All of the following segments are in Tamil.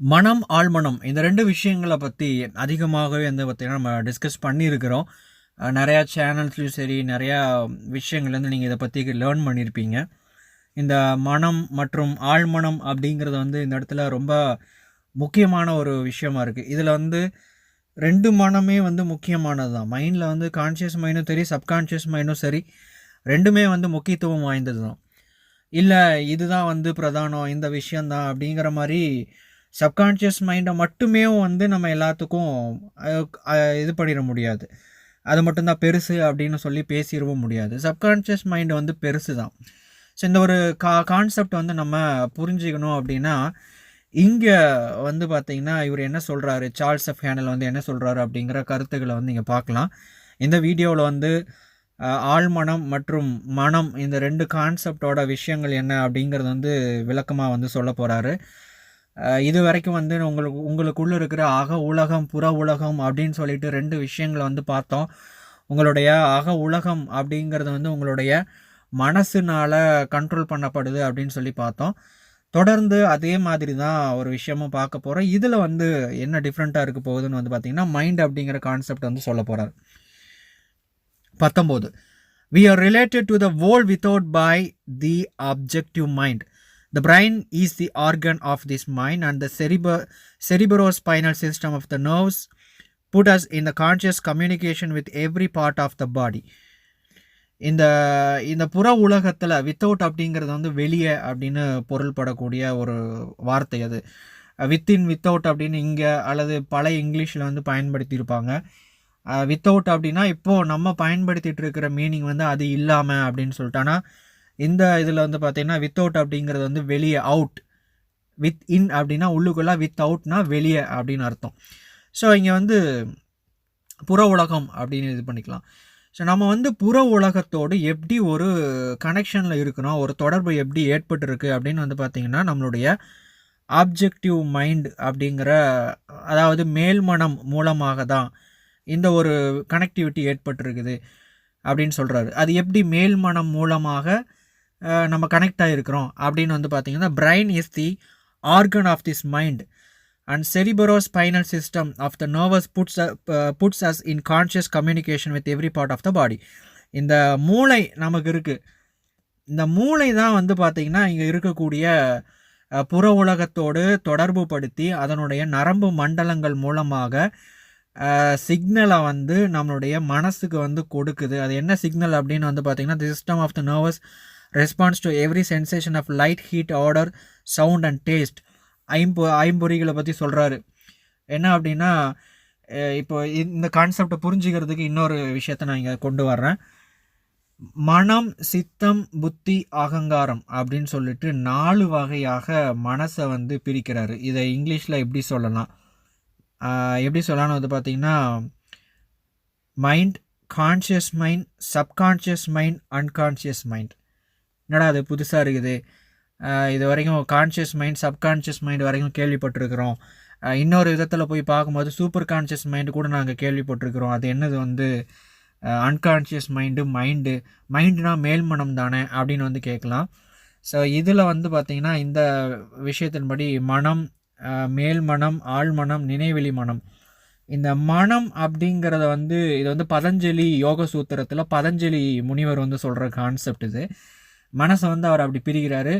மனம், ஆழ்மனம் இந்த ரெண்டு விஷயங்கள பற்றி அதிகமாகவே வந்து பார்த்தீங்கன்னா, நம்ம டிஸ்கஸ் பண்ணியிருக்கிறோம். நிறையா சேனல்ஸ்லையும் சரி, நிறையா விஷயங்கள்லேருந்து நீங்கள் இதை பற்றி லேர்ன் பண்ணியிருப்பீங்க. இந்த மனம் மற்றும் ஆழ்மனம் அப்படிங்கிறது வந்து இந்த இடத்துல ரொம்ப முக்கியமான ஒரு விஷயமா இருக்குது இதில் வந்து ரெண்டு மனமே வந்து முக்கியமானது தான். மைண்டில் வந்து கான்ஷியஸ் மைண்டும் சரி, சப்கான்ஷியஸ் மைண்டும் சரி, ரெண்டுமே வந்து முக்கியத்துவம் வாய்ந்தது தான். இல்லை இதுதான் வந்து பிரதானம், இந்த விஷயம் தான் அப்படிங்கிற மாதிரி சப்கான்ஷியஸ் மைண்டை மட்டுமே வந்து நம்ம எல்லாத்துக்கும் இது பண்ணிட முடியாது. அது மட்டும் தான் பெருசு அப்படின்னு சொல்லி பேசிடவும் முடியாது. சப்கான்ஷியஸ் மைண்டு வந்து பெருசு தான். ஸோ இந்த ஒரு கா கான்செப்ட் வந்து நம்ம புரிஞ்சுக்கணும் அப்படின்னா, இங்கே வந்து பார்த்திங்கன்னா இவர் என்ன சொல்கிறாரு சார்ல்ஸ் எஃப் ஹேனல் வந்து என்ன சொல்கிறாரு அப்படிங்கிற கருத்துக்களை வந்து இங்கே பார்க்கலாம். இந்த வீடியோவில் வந்து ஆழ்மனம் மற்றும் மனம் இந்த ரெண்டு கான்செப்ட்டோட விஷயங்கள் என்ன அப்படிங்கிறது வந்து விளக்கமாக வந்து சொல்லப் போகிறாரு இது இதுவரைக்கும் வந்து உங்களுக்கு உங்களுக்குள்ளே இருக்கிற அக உலகம், புற உலகம் அப்படின்னு சொல்லிட்டு ரெண்டு விஷயங்களை வந்து பார்த்தோம். உங்களுடைய அக உலகம் அப்படிங்கிறது வந்து உங்களுடைய மனசுனால் கண்ட்ரோல் பண்ணப்படுது அப்படின்னு சொல்லி பார்த்தோம். தொடர்ந்து அதே மாதிரி தான் ஒரு விஷயமும் பார்க்க போகிறோம் இதில் வந்து என்ன டிஃப்ரெண்ட்டாக இருக்க போகுதுன்னு வந்து பார்த்திங்கன்னா மைண்ட் அப்படிங்கிற கான்செப்ட் வந்து சொல்ல போகிறார் பத்தொம்போது we are related to the world without by the objective mind The brain is the organ of this mind and the cerebro cerebrospinal system of the nerves put us in the conscious communication with every part of the body. இந்த இந்த புற உலகத்தில் வித்தவுட் அப்படிங்கிறது வந்து வெளியே அப்படின்னு பொருள்படக்கூடிய ஒரு வார்த்தை அது. வித்தின், வித்தவுட் அப்படின்னு இங்கே அல்லது பழைய இங்கிலீஷில் வந்து பயன்படுத்தியிருப்பாங்க. வித்தவுட் அப்படின்னா, இப்போது நம்ம பயன்படுத்திட்டு இருக்கிற மீனிங் வந்து அது இல்லாமல் அப்படின்னு சொல்லிட்டு. ஆனால் இந்த இதில் வந்து பார்த்தீங்கன்னா, வித்தவுட் அப்படிங்கிறது வந்து வெளியே அவுட். வித் இன் அப்படின்னா உள்ளுக்குள்ளே வித் அவுட்னா வெளியே அப்படின்னு அர்த்தம். ஸோ இங்கே வந்து புற உலகம் அப்படின்னு இது பண்ணிக்கலாம். ஸோ நம்ம வந்து புற உலகத்தோடு எப்படி ஒரு கனெக்ஷனில் இருக்கிறோம், ஒரு தொடர்பு எப்படி ஏற்பட்டிருக்கு அப்படின்னு வந்து பார்த்திங்கன்னா நம்மளுடைய ஆப்ஜெக்டிவ் மைண்ட் அப்படிங்கிற அதாவது மேல்மனம் மூலமாக தான் இந்த ஒரு கனெக்டிவிட்டி ஏற்பட்டிருக்குது அப்படின்னு சொல்கிறாரு அது எப்படி மேல்மனம் மூலமாக நம்ம கனெக்ட் ஆகிருக்கிறோம் அப்படின்னு வந்து பார்த்தீங்கன்னா, brain is the organ of this mind and cerebro spinal system of the nervous puts puts us in conscious communication with every part of the body. இந்த மூளை நமக்கு இருக்குது இந்த மூளை தான் வந்து பார்த்திங்கன்னா இங்கே இருக்கக்கூடிய புற உலகத்தோடு தொடர்பு படுத்தி, அதனுடைய நரம்பு மண்டலங்கள் மூலமாக சிக்னலை வந்து நம்மளுடைய மனசுக்கு வந்து கொடுக்குது. அது என்ன சிக்னல் அப்படின்னு வந்து பார்த்திங்கன்னா the system of the nervous response to every sensation of light, heat, odour sound and taste. ஐம்பொ ஐம்பொறிகளை பற்றி சொல்கிறாரு என்ன அப்படின்னா, இப்போ இந்த கான்செப்டை புரிஞ்சுக்கிறதுக்கு இன்னொரு விஷயத்த நான் இங்கே கொண்டு வர்றேன். மனம், சித்தம், புத்தி, அகங்காரம் அப்படின்னு சொல்லிட்டு நாலு வகையாக மனசை வந்து பிரிக்கிறாரு. இதை இங்கிலீஷில் எப்படி சொல்லலாம்? எப்படி சொல்லலாம்னு வந்து பார்த்திங்கன்னா mind, conscious mind, subconscious mind, unconscious mind. என்னடா அது புதுசாக இருக்குது. இது வரைக்கும் கான்ஷியஸ் மைண்ட், சப்கான்ஷியஸ் மைண்ட் வரைக்கும் கேள்விப்பட்டிருக்கிறோம். இன்னொரு விதத்தில் போய் பார்க்கும்போது சூப்பர் கான்ஷியஸ் மைண்டு கூட நாங்கள் கேள்விப்பட்டிருக்கிறோம். அது என்னது வந்து அன்கான்ஷியஸ் மைண்டு, மைண்டு. மைண்டுனா மேல்மனம் தானே அப்படின்னு வந்து கேட்கலாம். ஸோ இதில் வந்து பார்த்திங்கன்னா இந்த விஷயத்தின்படி மனம், மேல்மனம், ஆழ்மனம், நினைவெளி மனம். இந்த மனம் அப்படிங்கிறத வந்து இது வந்து பதஞ்சலி யோக சூத்திரத்தில் பதஞ்சலி முனிவர் வந்து சொல்கிற கான்செப்ட் இது. மனசை வந்து அவர் அப்படி பிரிக்கிறாரு.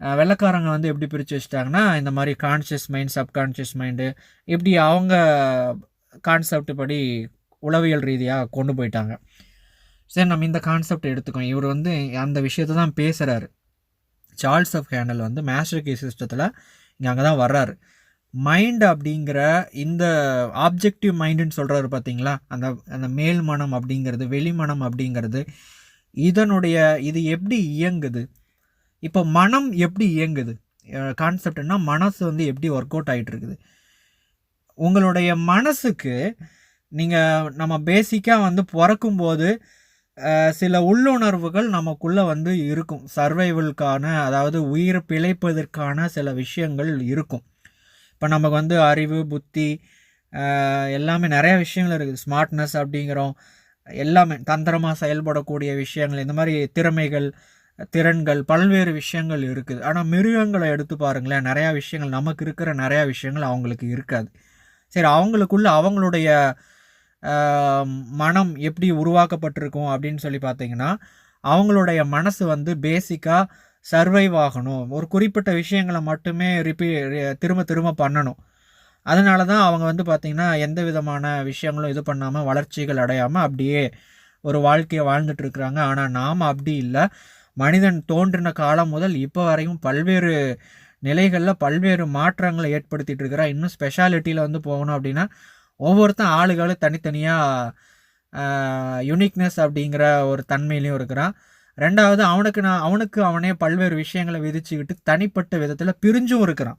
வெள்ளக்காரங்க வெள்ளைக்காரங்க வந்து எப்படி பிரித்து வச்சுட்டாங்கன்னா, இந்த மாதிரி கான்ஷியஸ் மைண்ட், சப்கான்ஷியஸ் மைண்டு இப்படி அவங்க கான்செப்ட் படி உளவியல் ரீதியாக கொண்டு போயிட்டாங்க. சரி நம்ம இந்த கான்செப்ட் எடுத்துக்குவோம். இவர் வந்து அந்த விஷயத்தை தான் பேசுகிறாரு சார்ல்ஸ் ஆஃப் ஹேண்டல் வந்து மேஸ்டர் கே சிஸ்டத்தில் இங்கே அங்கே தான் வர்றாரு. மைண்ட் அப்படிங்கிற இந்த ஆப்ஜெக்டிவ் மைண்டுன்னு சொல்கிறாரு பார்த்தீங்களா? அந்த அந்த மேல் மனம் அப்படிங்கிறது, வெளிமனம் அப்படிங்கிறது, இதனுடைய இது எப்படி இயங்குது? இப்போ மனம் எப்படி இயங்குது? கான்செப்ட்னா மனசு வந்து எப்படி ஒர்க் அவுட் ஆயிட்டு இருக்குது? உங்களுடைய மனசுக்கு நீங்கள் நம்ம பேசிக்காக வந்து பிறக்கும்போது சில உள்ளுணர்வுகள் நமக்குள்ளே வந்து இருக்கும். சர்வைவல்கான அதாவது உயிர் பிழைப்பதற்கான சில விஷயங்கள் இருக்கும். இப்போ நமக்கு வந்து அறிவு, புத்தி எல்லாமே நிறையா விஷயங்கள் இருக்குது. ஸ்மார்ட்னஸ் அப்படிங்கிறோம். எல்லாமே தந்திரமாக செயல்படக்கூடிய விஷயங்கள், இந்த மாதிரி திறமைகள், திறன்கள் பல்வேறு விஷயங்கள் இருக்குது. ஆனால் மிருகங்களை எடுத்து பாருங்களேன் நிறையா விஷயங்கள் நமக்கு இருக்கிற நிறையா விஷயங்கள் அவங்களுக்கு இருக்காது. சரி அவங்களுக்குள்ள அவங்களுடைய மனம் எப்படி உருவாக்கப்பட்டிருக்கும் அப்படின்னு சொல்லி பார்த்தீங்கன்னா அவங்களுடைய மனசு வந்து பேசிக்காக சர்வைவ் ஆகணும். ஒரு குறிப்பிட்ட விஷயங்களை மட்டுமே ரிப்பீ திரும்ப திரும்ப பண்ணணும். அதனால தான் அவங்க வந்து பார்த்திங்கன்னா எந்த விதமான விஷயங்களும் இது பண்ணாமல் வளர்ச்சிகள் அடையாமல் அப்படியே ஒரு வாழ்க்கையை வாழ்ந்துட்டு இருக்கிறாங்க. ஆனால் நாம் அப்படி இல்லை. மனிதன் தோன்றின காலம் முதல் இப்போ வரையும் பல்வேறு நிலைகளில் பல்வேறு மாற்றங்களை ஏற்படுத்திட்டு இருக்கிறான் இன்னும் ஸ்பெஷாலிட்டியில் வந்து போகணும் அப்படின்னா ஒவ்வொருத்தன் ஆளுகளும் தனித்தனியாக யுனிக்னஸ் அப்படிங்கிற ஒரு தன்மையிலையும் இருக்கிறான் ரெண்டாவது அவனுக்கு நான் அவனுக்கு அவனே பல்வேறு விஷயங்களை விதிச்சுக்கிட்டு தனிப்பட்ட விதத்தில் பிரிஞ்சும் இருக்கிறான்.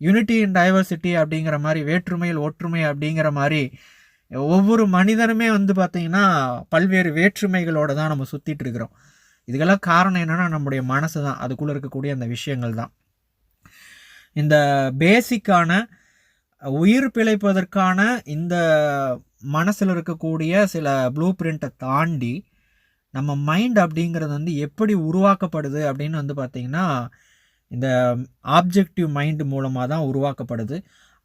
யூனிட்டி இன் டைவர்சிட்டி அப்படிங்கிற மாதிரி வேற்றுமையில் ஒற்றுமை அப்படிங்கிற மாதிரி ஒவ்வொரு மனிதனுமே வந்து பார்த்திங்கன்னா பல்வேறு வேற்றுமைகளோட தான் நம்ம சுற்றிட்டு இருக்கிறோம். இதுக்கெல்லாம் காரணம் என்னென்னா நம்முடைய மனசு தான். அதுக்குள்ளே இருக்கக்கூடிய அந்த விஷயங்கள் தான். இந்த பேசிக்கான உயிர் பிழைப்பதற்கான இந்த மனசில் இருக்கக்கூடிய சில ப்ளூ பிரிண்ட்டை தாண்டி நம்ம மைண்ட் அப்படிங்கிறது வந்து எப்படி உருவாக்கப்படுது அப்படின்னு வந்து பார்த்திங்கன்னா இந்த ஆப்ஜெக்டிவ் மைண்ட் மூலமாக தான் உருவாக்கப்படுது.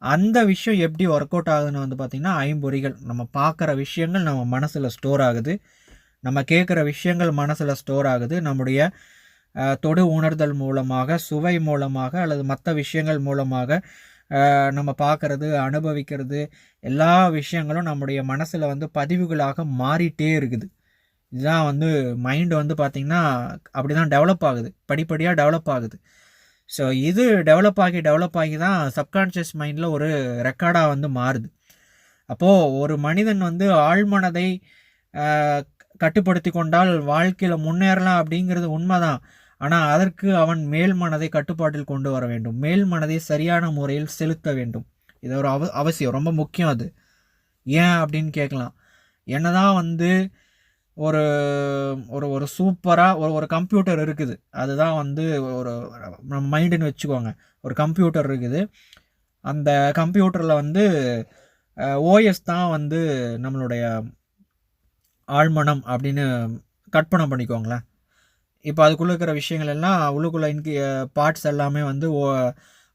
அந்த விஷயம் எப்படி ஒர்க் அவுட் ஆகுதுன்னு வந்து பார்த்திங்கன்னா ஐம்பொறிகள். நம்ம பார்க்குற விஷயங்கள் நம்ம மனசில் ஸ்டோர் ஆகுது. நம்ம கேட்குற விஷயங்கள் மனசில் ஸ்டோர் ஆகுது. நம்முடைய தொடு உணர்தல் மூலமாக சுவை மூலமாக அல்லது மற்ற விஷயங்கள் மூலமாக நம்ம பார்க்குறது அனுபவிக்கிறது எல்லா விஷயங்களும் நம்முடைய மனசில் வந்து பதிவுகளாக மாறிட்டே இருக்குது. இதுதான் வந்து மைண்டு வந்து பார்த்திங்கன்னா அப்படி தான் டெவலப் ஆகுது. படிப்படியாக டெவலப் ஆகுது. ஸோ இது டெவலப் ஆகி டெவலப் ஆகி தான் சப்கான்ஷியஸ் மைண்டில் ஒரு ரெக்கார்டாக வந்து மாறுது. அப்போது ஒரு மனிதன் வந்து ஆழ்மனதை கட்டுப்படுத்தி கொண்டால் வாழ்க்கையில் முன்னேறலாம் அப்படிங்கிறது உண்மைதான். ஆனால் அதற்கு அவன் மேல் மனதை கட்டுப்பாட்டில் கொண்டு வர வேண்டும். மேல் மனதை சரியான முறையில் செலுத்த வேண்டும். இது ஒரு அவ அவசியம். ரொம்ப முக்கியம் அது. ஏன் அப்படின்னு கேட்கலாம். என்னதான் வந்து ஒரு ஒரு ஒரு சூப்பராக ஒரு ஒரு கம்ப்யூட்டர் இருக்குது. அதுதான் வந்து ஒரு நம்ம மைண்டுன்னு வச்சுக்கோங்க. ஒரு கம்ப்யூட்டர் இருக்குது. அந்த கம்ப்யூட்டரில் வந்து ஓஎஸ் தான் வந்து நம்மளுடைய ஆழ்மனம் அப்படின்னு கற்பனை பண்ணிக்கோங்களேன். இப்போ அதுக்குள்ளே இருக்கிற விஷயங்கள் எல்லாம் உள்ளுக்குள்ளே இன்கி பார்ட்ஸ் எல்லாமே வந்து ஓ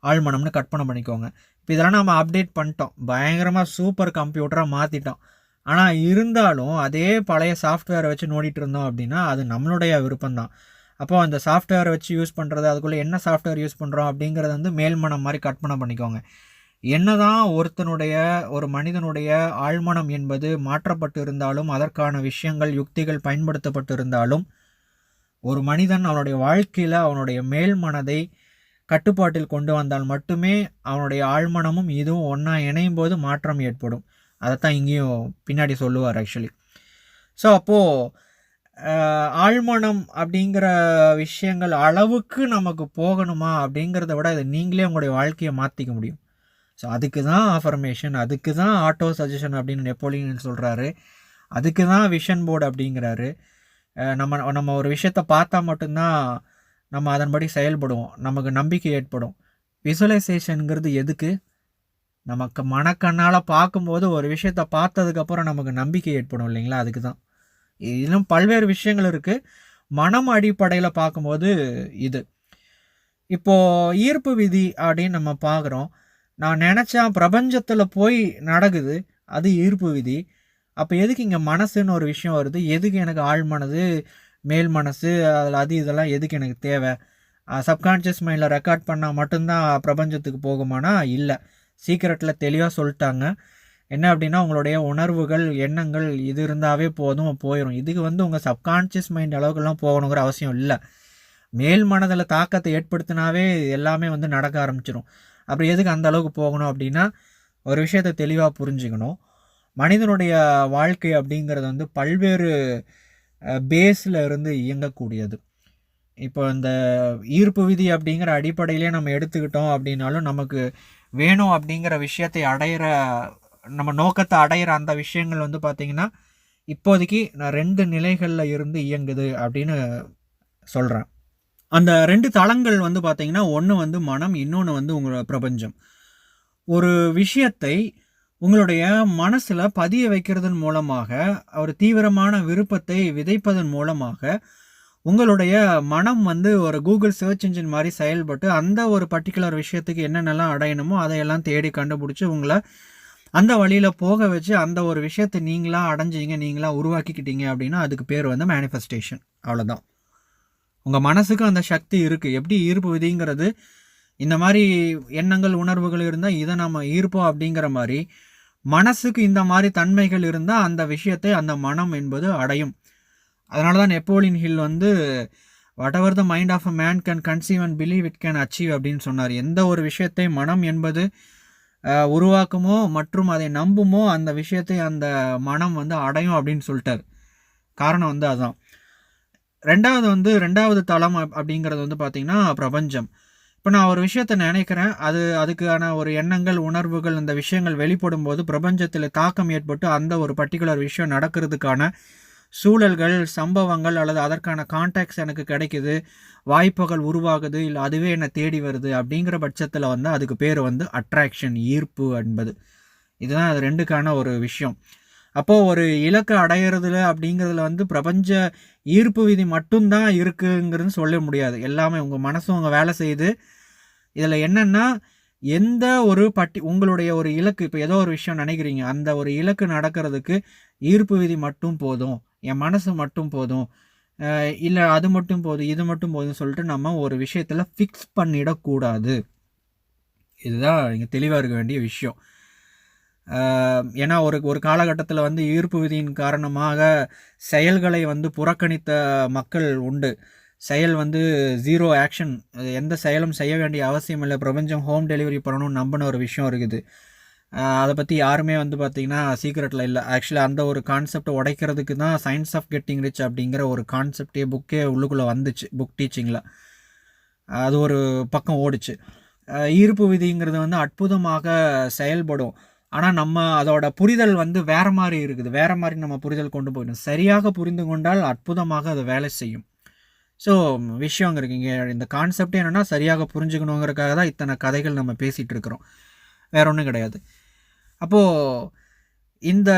ஆழ்மனம்னு கற்பனை பண்ணிக்கோங்க. இப்போ இதெல்லாம் நம்ம அப்டேட் பண்ணிட்டோம். பயங்கரமாக சூப்பர் கம்ப்யூட்டராக மாற்றிட்டோம் ஆனால் இருந்தாலும் அதே பழைய சாஃப்ட்வேரை வச்சு நோடிட்டு இருந்தோம் அப்படின்னா அது நம்மளுடைய விருப்பம்தான். அப்போ அந்த சாஃப்ட்வேரை வச்சு யூஸ் பண்ணுறது அதுக்குள்ளே என்ன சாஃப்ட்வேர் யூஸ் பண்ணுறோம் அப்படிங்கிறத வந்து மேல்மனம் மாதிரி கற்பனை பண்ணிக்கோங்க. என்னதான் ஒருத்தனுடைய ஒரு மனிதனுடைய ஆழ்மனம் என்பது மாற்றப்பட்டு இருந்தாலும் அதற்கான விஷயங்கள் யுக்திகள் பயன்படுத்தப்பட்டு இருந்தாலும் ஒரு மனிதன் அவனுடைய வாழ்க்கையில் அவனுடைய மேல் மனதை கட்டுப்பாட்டில் கொண்டு வந்தால் மட்டுமே அவனுடைய ஆழ்மனமும் இதுவும் ஒன்றா இணையும் போது மாற்றம் ஏற்படும். அதைத்தான் இங்கேயும் பின்னாடி சொல்லுவார் ஆக்சுவலி ஸோ அப்போது ஆழ்மனம் அப்படிங்கிற விஷயங்கள் அளவுக்கு நமக்கு போகணுமா அப்படிங்கிறத விட இதை நீங்களே உங்களுடைய வாழ்க்கையை மாற்றிக்க முடியும். ஸோ அதுக்கு தான் அஃபர்மேஷன் அதுக்கு தான் ஆட்டோ சஜஷன் அப்படின்னு நெப்போலியன் சொல்கிறாரு அதுக்கு தான் விஷன் போர்டு அப்படிங்கிறாரு நம்ம நம்ம ஒரு விஷயத்த பார்த்தா மட்டும்தான் நம்ம அதன்படி செயல்படுவோம். நமக்கு நம்பிக்கை ஏற்படும். விசுவலைசேஷனுங்கிறது எதுக்கு? நமக்கு மனக்கண்ணால் பார்க்கும்போது ஒரு விஷயத்த பார்த்ததுக்கப்புறம் நமக்கு நம்பிக்கை ஏற்படும் இல்லைங்களா? அதுக்கு தான் இன்னும் பல்வேறு விஷயங்கள் இருக்குது மனம் அடிப்படையில் பார்க்கும்போது இது. இப்போது ஈர்ப்பு விதி அப்படின்னு நம்ம பார்க்குறோம். நான் நினச்சா பிரபஞ்சத்தில் போய் நடக்குது. அது ஈர்ப்பு விதி. அப்போ எதுக்கு இங்கே மனசுன்னு ஒரு விஷயம் வருது? எதுக்கு எனக்கு ஆள் மனது மேல் மனசு அதில் அது இதெல்லாம் எதுக்கு எனக்கு தேவை? சப்கான்ஷியஸ் மைண்டில் ரெக்கார்ட் பண்ணால் மட்டும்தான் பிரபஞ்சத்துக்கு போகுமானா? இல்லை. சீக்கிரட்டில் தெளிவாக சொல்லிட்டாங்க. என்ன அப்படின்னா உங்களுடைய உணர்வுகள் எண்ணங்கள் இது இருந்தாவே போதும் போயிடும் இதுக்கு வந்து உங்கள் சப்கான்ஷியஸ் மைண்ட் அளவுக்குலாம் போகணுங்கிற அவசியம் இல்லை. மேல் மனதில் தாக்கத்தை ஏற்படுத்தினாவே எல்லாமே வந்து நடக்க ஆரம்பிச்சிடும் அப்புறம் எதுக்கு அந்த அளவுக்கு போகணும் அப்படின்னா ஒரு விஷயத்தை தெளிவாக புரிஞ்சுக்கணும். மனிதனுடைய வாழ்க்கை அப்படிங்கிறது வந்து பல்வேறு பேஸில் இருந்து இயங்கக்கூடியது. இப்போ இந்த ஈர்ப்பு விதி அப்படிங்கிற அடிப்படையிலே நம்ம எடுத்துக்கிட்டோம் அப்படின்னாலும் நமக்கு வேணும் அப்படிங்கிற விஷயத்தை அடையிற நம்ம நோக்கத்தை அடையிற அந்த விஷயங்கள் வந்து பார்த்திங்கன்னா இப்போதைக்கு நான் ரெண்டு நிலைகளில் இருந்து இயங்குது அப்படின்னு சொல்கிறேன் அந்த ரெண்டு தளங்கள் வந்து பார்த்திங்கன்னா ஒன்று வந்து மனம் இன்னொன்று வந்து உங்களோட பிரபஞ்சம். ஒரு விஷயத்தை உங்களுடைய மனசில் பதிய வைக்கிறதன் மூலமாக ஒரு தீவிரமான விருப்பத்தை விதைப்பதன் மூலமாக உங்களுடைய மனம் வந்து ஒரு கூகுள் சர்ச் இன்ஜின் மாதிரி செயல்பட்டு அந்த ஒரு பர்டிகுலர் விஷயத்துக்கு என்னென்னலாம் அடையணுமோ அதையெல்லாம் தேடி கண்டுபிடிச்சி உங்களை அந்த வழியில் போக வச்சு அந்த ஒரு விஷயத்தை நீங்களாக அடைஞ்சிங்க நீங்களாக உருவாக்கிக்கிட்டீங்க அப்படின்னா அதுக்கு பேர் வந்து மேனிஃபெஸ்டேஷன் அவ்வளோதான் உங்கள் மனசுக்கு அந்த சக்தி இருக்குது எப்படி ஈர்ப்பு விதிங்கிறது? இந்த மாதிரி எண்ணங்கள் உணர்வுகள் இருந்தால் இதை நம்ம ஈர்ப்போம் அப்படிங்கிற மாதிரி மனசுக்கு இந்த மாதிரி தன்மைகள் இருந்தால் அந்த விஷயத்தை அந்த மனம் என்பது அடையும். அதனால தான் நெப்போலியன் ஹில் வந்து whatever the mind of a man can conceive and believe it can achieve அப்படின்னு சொன்னார். எந்த ஒரு விஷயத்தை மனம் என்பது உருவாக்குமோ மற்றும் அதை நம்புமோ அந்த விஷயத்தை அந்த மனம் வந்து அடையும் அப்படின்னு சொல்லிட்டார். காரணம் வந்து அதுதான் ரெண்டாவது வந்து ரெண்டாவது தளம் அப்படிங்கிறது வந்து பார்த்திங்கன்னா பிரபஞ்சம். இப்போ நான் ஒரு விஷயத்த நினைக்கிறேன். அது அதுக்கான ஒரு எண்ணங்கள் உணர்வுகள் இந்த விஷயங்கள் வெளிப்படும் போது பிரபஞ்சத்தில் தாக்கம் ஏற்பட்டு அந்த ஒரு பர்டிகுலர் விஷயம் நடக்கிறதுக்கான சூழல்கள் சம்பவங்கள் அல்லது அதற்கான கான்டாக்ட்ஸ் எனக்கு கிடைக்குது வாய்ப்புகள் உருவாகுது இல்லை அதுவே என்னை தேடி வருது அப்படிங்கிற பட்சத்தில் வந்து அதுக்கு பேர் வந்து அட்ராக்ஷன் ஈர்ப்பு என்பது. இதுதான் அது ரெண்டுக்கான ஒரு விஷயம். அப்போது ஒரு இலக்கை அடையிறதுல அப்படிங்கிறதுல வந்து பிரபஞ்ச ஈர்ப்பு விதி மட்டும்தான் இருக்குங்கிறது சொல்ல முடியாது. எல்லாமே உங்கள் மனசும் உங்கள் வேலை செய்யுது. இதில் என்னென்னா எந்த ஒரு பட்டி உங்களுடைய ஒரு இலக்கு இப்போ ஏதோ ஒரு விஷயம் நினைக்கிறீங்க அந்த ஒரு இலக்கு நடக்கிறதுக்கு ஈர்ப்பு விதி மட்டும் போதும் என் மனசு மட்டும் போதும் இல்லை அது மட்டும் போதும் இது மட்டும் போதும்னு சொல்லிட்டு நம்ம ஒரு விஷயத்தில் ஃபிக்ஸ் பண்ணிடக்கூடாது. இதுதான் நீங்கள் தெளிவாக இருக்க வேண்டிய விஷயம். ஏன்னா ஒரு ஒரு காலகட்டத்தில் வந்து ஈர்ப்பு விதியின் காரணமாக செயல்களை வந்து புறக்கணித்த மக்கள் உண்டு. செயல் வந்து ஜீரோ ஆக்ஷன் எந்த செயலும் செய்ய வேண்டிய அவசியம் இல்லை. பிரபஞ்சம் ஹோம் டெலிவரி பண்ணணும்னு நம்பின ஒரு விஷயம் இருக்குது. அதை பற்றி யாருமே வந்து பார்த்திங்கன்னா சீக்ரெட்டில் இல்லை. ஆக்சுவலாக அந்த ஒரு கான்செப்டை உடைக்கிறதுக்கு தான் சயின்ஸ் ஆஃப் கெட்டிங் ரிச் அப்படிங்கிற ஒரு கான்செப்டே புக்கே உள்ளுக்குள்ளே வந்துச்சு. புக் டீச்சிங்கில் அது ஒரு பக்கம் ஓடிச்சு. ஈர்ப்பு விதிங்கிறது வந்து அற்புதமாக செயல்படும். ஆனால் நம்ம அதோட புரிதல் வந்து வேறு மாதிரி இருக்குது. வேறு மாதிரி நம்ம புரிதல் கொண்டு போயிடும். சரியாக புரிந்து கொண்டால் அற்புதமாக அது வேலை செய்யும். ஸோ விஷயங்க இங்கே இந்த கான்செப்ட் என்னென்னா சரியாக புரிஞ்சுக்கணுங்கிறதுக்காக தான் இத்தனை கதைகள் நம்ம பேசிகிட்டு இருக்கிறோம். வேற ஒன்றும் கிடையாது. அப்போது இந்த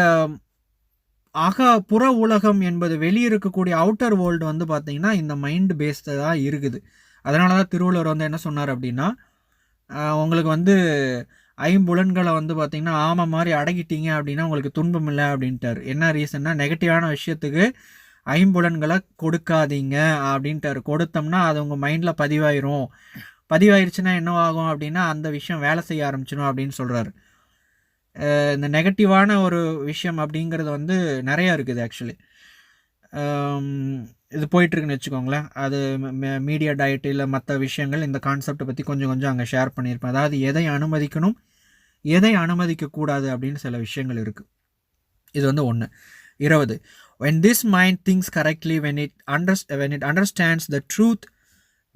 அக புற உலகம் என்பது வெளியே இருக்கக்கூடிய அவுட்டர் வேர்ல்டு வந்து பார்த்திங்கன்னா இந்த மைண்டு பேஸ்டு தான் இருக்குது. அதனால தான் திருவள்ளுவர் வந்து என்ன சொன்னார் அப்படின்னா உங்களுக்கு வந்து ஐம்புலன்களை வந்து பார்த்திங்கன்னா ஆமாம் மாதிரி அடங்கிட்டீங்க அப்படின்னா உங்களுக்கு துன்பம் இல்லை அப்படின்ட்டார். என்ன ரீசன்னா நெகட்டிவான விஷயத்துக்கு ஐம்புலன்களை கொடுக்காதீங்க அப்படின்ட்டு கொடுத்தோம்னா அது உங்கள் மைண்டில் பதிவாயிரும். பதிவாயிருச்சுன்னா என்ன ஆகும் அப்படின்னா அந்த விஷயம் வேலை செய்ய ஆரம்பிச்சிடும் அப்படின்னு சொல்கிறாரு இந்த நெகட்டிவான ஒரு விஷயம் அப்படிங்கிறது வந்து நிறையா இருக்குது ஆக்சுவலி இது போயிட்டுருக்குன்னு வச்சுக்கோங்களேன். அது மீடியா டயட் இல்லை மற்ற விஷயங்கள் இந்த கான்செப்டை பற்றி கொஞ்சம் கொஞ்சம் அங்கே ஷேர் பண்ணியிருப்பேன். அதாவது எதை அனுமதிக்கணும் எதை அனுமதிக்கக்கூடாது அப்படின்னு சில விஷயங்கள் இருக்குது இது வந்து ஒன்று இருபது when this mind thinks correctly when it under, when it understands the truth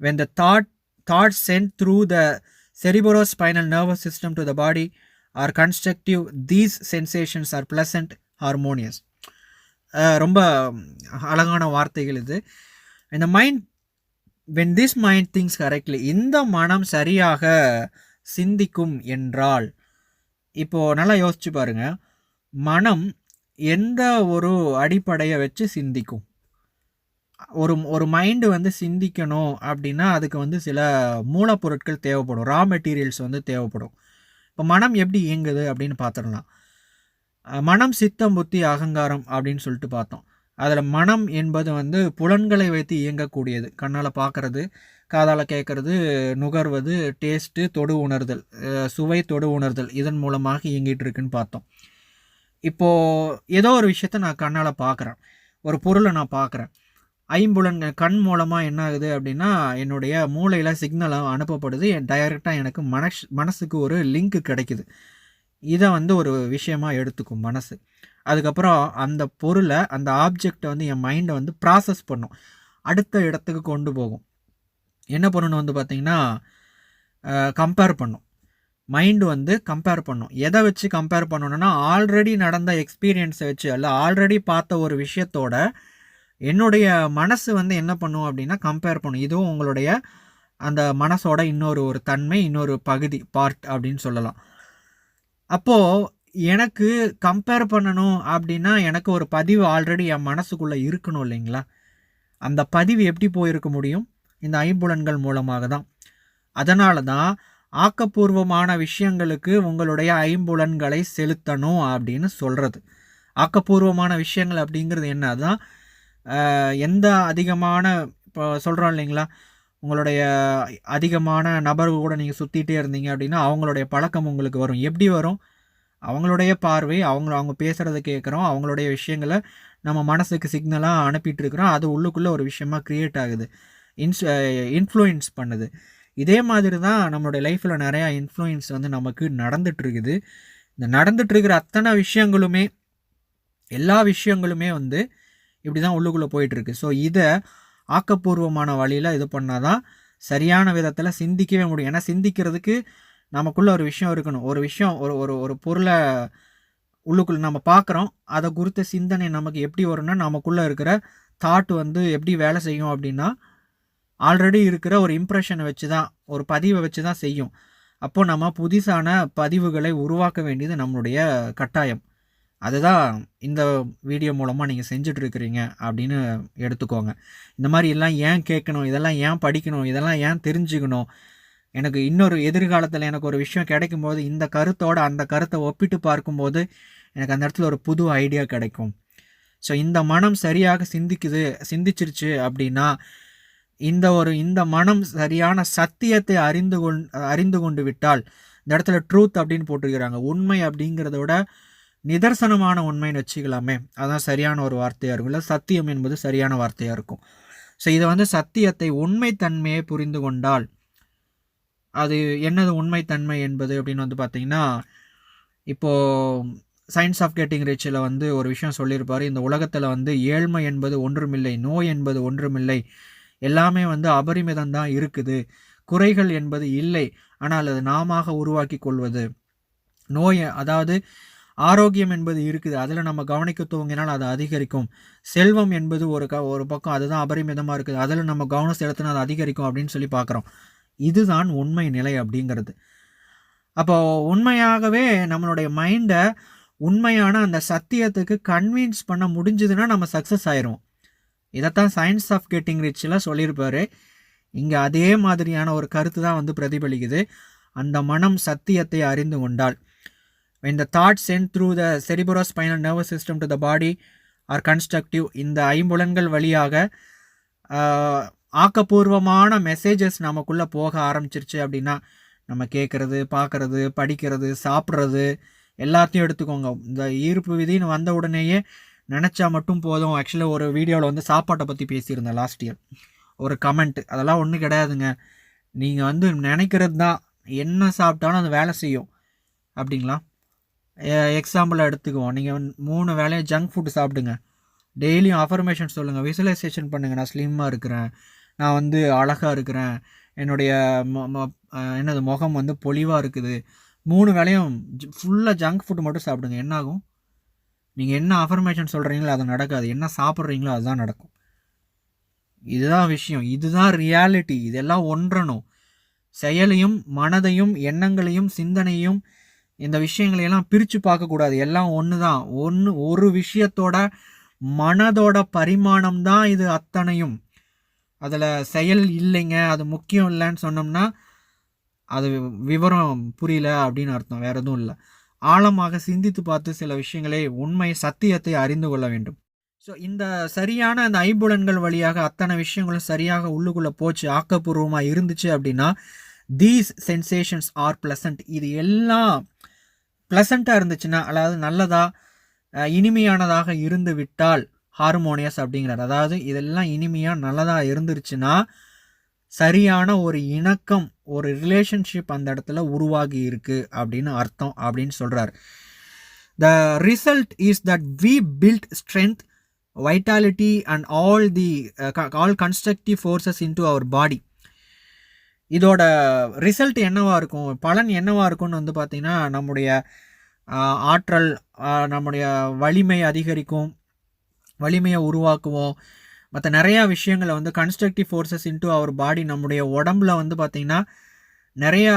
when the thought thoughts sent through the cerebrospinal nervous system to the body are constructive these sensations are pleasant harmonious. ரொம்ப அழகான வார்த்தைகள் இது. இந்த mind when this mind thinks correctly இந்த மனம் சரியாக சிந்திக்கும் என்றால் இப்போது நல்லா யோசிச்சு பாருங்கள் மனம் எந்த ஒரு அடிப்படையை வச்சு சிந்திக்கும்? ஒரு ஒரு மைண்டு வந்து சிந்திக்கணும் அப்படின்னா அதுக்கு வந்து சில மூலப்பொருட்கள் தேவைப்படும். ரா மெட்டீரியல்ஸ் வந்து தேவைப்படும். இப்போ மனம் எப்படி இயங்குது அப்படின்னு பார்த்துடலாம். மனம் சித்தம் புத்தி அகங்காரம் அப்படின்னு சொல்லிட்டு பார்த்தோம். அதில் மனம் என்பது வந்து புலன்களை வைத்து இயங்கக்கூடியது. கண்ணால் பார்க்குறது காதால் கேட்குறது நுகர்வது டேஸ்ட்டு தொடு உணர்தல் சுவை தொடு உணர்தல் இதன் மூலமாக இயங்கிட்டு இருக்குன்னு பார்த்தோம். இப்போது ஏதோ ஒரு விஷயத்த நான் கண்ணால் பார்க்குறேன் ஒரு பொருளை நான் பார்க்குறேன் ஐம்புலன் கண் மூலமாக என்ன ஆகுது அப்படின்னா என்னுடைய மூளையில் சிக்னலாக அனுப்பப்படுது. டைரெக்டாக எனக்கு மனஸ் மனசுக்கு ஒரு லிங்க் கிடைக்குது. இதை வந்து ஒரு விஷயமாக எடுத்துக்கும் மனசு. அதுக்கப்புறம் அந்த பொருளை அந்த ஆப்ஜெக்டை வந்து என் மைண்டை வந்து ப்ராசஸ் பண்ணும். அடுத்த இடத்துக்கு கொண்டு போகும். என்ன பண்ணணும் வந்து பார்த்திங்கன்னா கம்பேர் பண்ணும். மைண்டு வந்து கம்பேர் பண்ணும். எதை வச்சு கம்பேர் பண்ணணும்னா ஆல்ரெடி நடந்த எக்ஸ்பீரியன்ஸை வச்சு அல்ல ஆல்ரெடி பார்த்த ஒரு விஷயத்தோட என்னுடைய மனசு வந்து என்ன பண்ணும் அப்படின்னா கம்பேர் பண்ணும். இதுவும் உங்களுடைய அந்த மனசோட இன்னொரு ஒரு தன்மை இன்னொரு பகுதி பார்ட் அப்படின்னு சொல்லலாம். அப்போது எனக்கு கம்பேர் பண்ணணும் அப்படின்னா எனக்கு ஒரு பதிவு ஆல்ரெடி என் மனசுக்குள்ளே இருக்கணும் இல்லைங்களா? அந்த பதிவு எப்படி போயிருக்க முடியும்? இந்த ஐம்புலன்கள் மூலமாக தான். அதனால தான் ஆக்கப்பூர்வமான விஷயங்களுக்கு உங்களுடைய ஐம்புலன்களை செலுத்தணும் அப்படின்னு சொல்கிறது ஆக்கப்பூர்வமான விஷயங்கள் அப்படிங்கிறது என்ன? அதுதான் எந்த அதிகமான இப்போ சொல்கிறோம் இல்லைங்களா? உங்களுடைய அதிகமான நபர்கள் கூட நீங்கள் சுற்றிட்டே இருந்தீங்க அப்படின்னா அவங்களுடைய பழக்கம் உங்களுக்கு வரும். எப்படி வரும்? அவங்களுடைய பார்வை அவங்க அவங்க பேசுகிறத கேட்குறோம். அவங்களுடைய விஷயங்களை நம்ம மனசுக்கு சிக்னலாக அனுப்பிட்டு இருக்கிறோம். அது உள்ளுக்குள்ளே ஒரு விஷயமா க்ரியேட் ஆகுது. இன்ஸ் இன்ஃப்ளூயன்ஸ் பண்ணுது. இதே மாதிரி தான் நம்மளுடைய லைஃப்பில் நிறையா இன்ஃப்ளூயன்ஸ் வந்து நமக்கு நடந்துகிட்ருக்குது இந்த நடந்துகிட்ருக்கிற அத்தனை விஷயங்களுமே எல்லா விஷயங்களுமே வந்து இப்படி தான் உள்ளுக்குள்ளே போயிட்டுருக்கு. ஸோ இதை ஆக்கப்பூர்வமான வழியில் இது பண்ணால் தான் சரியான விதத்தில் சிந்திக்கவே முடியும். ஏன்னா சிந்திக்கிறதுக்கு நமக்குள்ளே ஒரு விஷயம் இருக்கணும். ஒரு விஷயம் ஒரு ஒரு ஒரு பொருளை உள்ளுக்குள்ள நம்ம பார்க்குறோம் அதை குறித்த சிந்தனை நமக்கு எப்படி வரும்னா நமக்குள்ளே இருக்கிற தாட் வந்து எப்படி வேலை செய்யும் அப்படின்னா ஆல்ரெடி இருக்கிற ஒரு இம்ப்ரெஷனை வச்சு தான் ஒரு பதிவை வச்சு தான் செய்யும். அப்போது நம்ம புதுசான பதிவுகளை உருவாக்க வேண்டியது நம்மளுடைய கட்டாயம். அதுதான் இந்த வீடியோ மூலமாக நீங்கள் செஞ்சிட்ருக்கிறீங்க அப்படின்னு எடுத்துக்கோங்க. இந்த மாதிரி எல்லாம் ஏன் கேட்கணும் இதெல்லாம் ஏன் படிக்கணும் இதெல்லாம் ஏன் தெரிஞ்சுக்கணும்? எனக்கு இன்னொரு எதிர்காலத்தில் எனக்கு ஒரு விஷயம் கிடைக்கும்போது இந்த கருத்தோட அந்த கருத்தை ஒப்பிட்டு பார்க்கும்போது எனக்கு அந்த இடத்துல ஒரு புது ஐடியா கிடைக்கும். ஸோ இந்த மனம் சரியாக சிந்திக்குது சிந்திச்சிருச்சு அப்படின்னா இந்த ஒரு இந்த மனம் சரியான சத்தியத்தை அறிந்து கொண் அறிந்து கொண்டு விட்டால் இந்த இடத்துல ட்ரூத் அப்படின்னு போட்டிருக்கிறாங்க. உண்மை அப்படிங்கிறத விட நிதர்சனமான உண்மைன்னு வச்சுக்கலாமே. அதான் சரியான ஒரு வார்த்தையாக இருக்கும். இல்லை சத்தியம் என்பது சரியான வார்த்தையாக இருக்கும். ஸோ இதை வந்து சத்தியத்தை உண்மைத்தன்மையை புரிந்து கொண்டால் அது என்னது உண்மைத்தன்மை என்பது அப்படின்னு வந்து பார்த்திங்கன்னா இப்போது சயின்ஸ் ஆஃப் கெட்டிங் ரிச்சில் வந்து ஒரு விஷயம் சொல்லியிருப்பார். இந்த உலகத்தில் வந்து ஏழ்மை என்பது ஒன்றுமில்லை நோய் என்பது ஒன்றுமில்லை எல்லாமே வந்து அபரிமிதம் தான் இருக்குது. குறைகள் என்பது இல்லை. ஆனால் அது நாம உருவாக்கி கொள்வது. நோய் அதாவது ஆரோக்கியம் என்பது இருக்குது. அதில் நம்ம கவனிக்க துவங்கினால் அது அதிகரிக்கும். செல்வம் என்பது ஒரு க ஒரு பக்கம் அதுதான் அபரிமிதமாக இருக்குது. அதில் நம்ம கவனம் செலுத்தினா அது அதிகரிக்கும் அப்படின்னு சொல்லி பார்க்குறோம். இதுதான் உண்மை நிலை அப்படிங்கிறது. அப்போ உண்மையாகவே நம்மளுடைய மைண்டை உண்மையான அந்த சத்தியத்துக்கு கன்வின்ஸ் பண்ண முடிஞ்சதுன்னா நம்ம சக்ஸஸ் ஆயிரும் இதைத்தான் சயின்ஸ் ஆஃப் கெட்டிங் ரிச்சில் சொல்லியிருப்பார். இங்கே அதே மாதிரியான ஒரு கருத்து தான் வந்து பிரதிபலிக்குது. அந்த மனம் சத்தியத்தை அறிந்து கொண்டால். when thoughts sent through the cerebro spinal nervous system to the body are constructive இந்த ஐம்புலன்கள் வழியாக ஆக்கப்பூர்வமான மெசேஜஸ் நமக்குள்ளே போக ஆரம்பிச்சிருச்சு அப்படின்னா நம்ம கேட்குறது பார்க்குறது படிக்கிறது சாப்பிட்றது எல்லாத்தையும் எடுத்துக்கோங்க. இந்த ஈர்ப்பு விதின்னு வந்த உடனேயே நினச்சா மட்டும் போதும். ஆக்சுவலாக ஒரு வீடியோவில் வந்து சாப்பாட்டை பற்றி பேசியிருந்தேன் லாஸ்ட் இயர் ஒரு கமெண்ட் அதெல்லாம் ஒன்றும் கிடையாதுங்க. நீங்கள் வந்து நினைக்கிறது தான். என்ன சாப்பிட்டாலும் அது வேலை செய்யும். அப்படிங்களா? எக்ஸாம்பிளாக எடுத்துக்குவோம். நீங்கள் மூணு வேலையும் ஜங்க் ஃபுட்டு சாப்பிடுங்க. டெய்லியும் அஃபர்மேஷன் சொல்லுங்கள் விசுவலைசேஷன் பண்ணுங்கள் நான் ஸ்லிம்மாக இருக்கிறேன். நான் வந்து அழகாக இருக்கிறேன். என்னுடைய மொ- மொ- என்னது முகம் வந்து பொலிவாக இருக்குது. மூணு வேலையும் ஃபுல்லாக ஜங்க் ஃபுட்டு மட்டும் சாப்பிடுங்க. என்னாகும் நீங்கள் என்ன அஃபர்மேஷன் சொல்கிறீங்களோ அது நடக்காது. என்ன சாப்பிட்றீங்களோ அதுதான் நடக்கும். இதுதான் விஷயம். இதுதான் ரியாலிட்டி இதெல்லாம் ஒன்றணும். செயலையும் மனதையும் எண்ணங்களையும் சிந்தனையும் இந்த விஷயங்களையெல்லாம் பிரித்து பார்க்கக்கூடாது. எல்லாம் ஒன்று தான் ஒன்று ஒரு விஷயத்தோட மனதோட பரிமாணம் தான் இது அத்தனையும். அதில் செயல் இல்லைங்க அது முக்கியம் இல்லைன்னு சொன்னோம்னா அது விவரம் புரியல அப்படின்னு அர்த்தம். வேற எதுவும் இல்லை. ஆழமாக சிந்தித்து பார்த்து சில விஷயங்களை உண்மை சத்தியத்தை அறிந்து கொள்ள வேண்டும். ஸோ இந்த சரியான அந்த ஐம்புலன்கள் வழியாக அத்தனை விஷயங்களும் சரியாக உள்ளுக்குள்ளே போச்சு ஆக்கப்பூர்வமாக இருந்துச்சு அப்படின்னா தீஸ் சென்சேஷன்ஸ் ஆர் ப்ளசன்ட் இது எல்லாம் ப்ளசண்ட்டாக இருந்துச்சுன்னா அதாவது நல்லதாக இனிமையானதாக இருந்து விட்டால் ஹார்மோனியஸ் அப்படிங்கிறார். அதாவது இதெல்லாம் இனிமையாக நல்லதாக இருந்துருச்சுன்னா சரியான ஒரு இணக்கம் ஒரு ரிலேஷன்ஷிப் அந்த இடத்துல உருவாகி இருக்குது அப்படின்னு அர்த்தம் அப்படின்னு சொல்கிறார் the result is that we build strength vitality and all the all constructive forces into our body இதோட ரிசல்ட் என்னவாக இருக்கும்? பலன் என்னவாக இருக்கும்னு வந்து பார்த்திங்கன்னா நம்முடைய ஆற்றல் நம்முடைய வலிமை அதிகரிக்கும் வலிமையை உருவாக்குவோம். மற்ற நிறையா விஷயங்களை வந்து constructive forces into our body நம்முடைய உடம்புல வந்து பார்த்திங்கன்னா நிறைய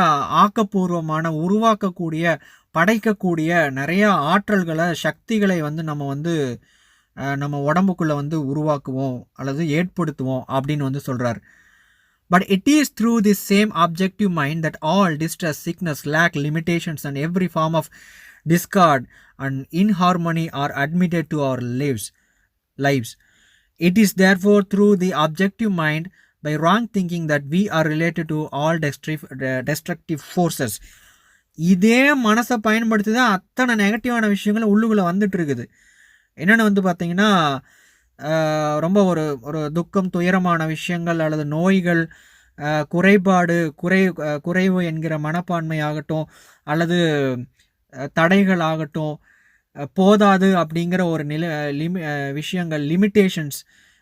ஆக்கப்பூர்வமான உருவாக்கக்கூடிய படைக்கக்கூடிய நிறையா ஆற்றல்களை சக்திகளை வந்து நம்ம வந்து நம்ம உடம்புக்குள்ளே வந்து உருவாக்குவோம் அல்லது ஏற்படுத்துவோம் அப்படின்னு வந்து சொல்கிறார் but it is through the same objective mind that all distress sickness lack limitations and every form of discord and inharmony are admitted to our lives life's it is therefore through the objective mind by wrong thinking that we are related to all destructive, uh, forces. இதே மனசை பயன்படுத்தி தான் அத்தனை நெகட்டிவான விஷயங்களும் உள்ளுக்குள்ளே வந்துட்டு இருக்குது என்னென்னு வந்து பார்த்தீங்கன்னா ரொம்ப ஒரு ஒரு துக்கம் துயரமான விஷயங்கள் அல்லது நோய்கள் குறைபாடு குறை குறைவு என்கிற மனப்பான்மை ஆகட்டும் அல்லது தடைகள் ஆகட்டும் போதாது அப்படிங்கிற ஒரு நில லிமி விஷயங்கள் லிமிட்டேஷன்ஸ்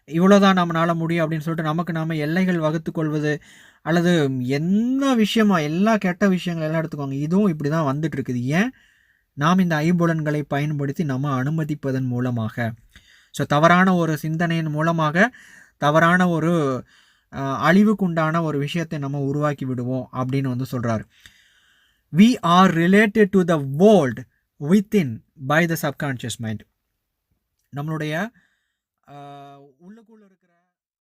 இவ்வளோதான் நம்மளால முடியும் அப்படின்னு சொல்லிட்டு நமக்கு நாம் எல்லைகள் வகுத்து கொள்வது அல்லது எந்த விஷயமா எல்லா கெட்ட விஷயங்கள் எல்லாம் எடுத்துக்கோங்க. இதுவும் இப்படி தான் வந்துட்டுருக்குது. ஏன்? நாம் இந்த ஐம்புலன்களை பயன்படுத்தி நம்ம அனுமதிப்பதன் மூலமாக. ஸோ தவறான ஒரு சிந்தனையின் மூலமாக தவறான ஒரு அழிவுக்குண்டான ஒரு விஷயத்தை நம்ம உருவாக்கி விடுவோம் அப்படின்னு வந்து சொல்கிறாரு we are related to the world within by the subconscious mind நம்மளுடைய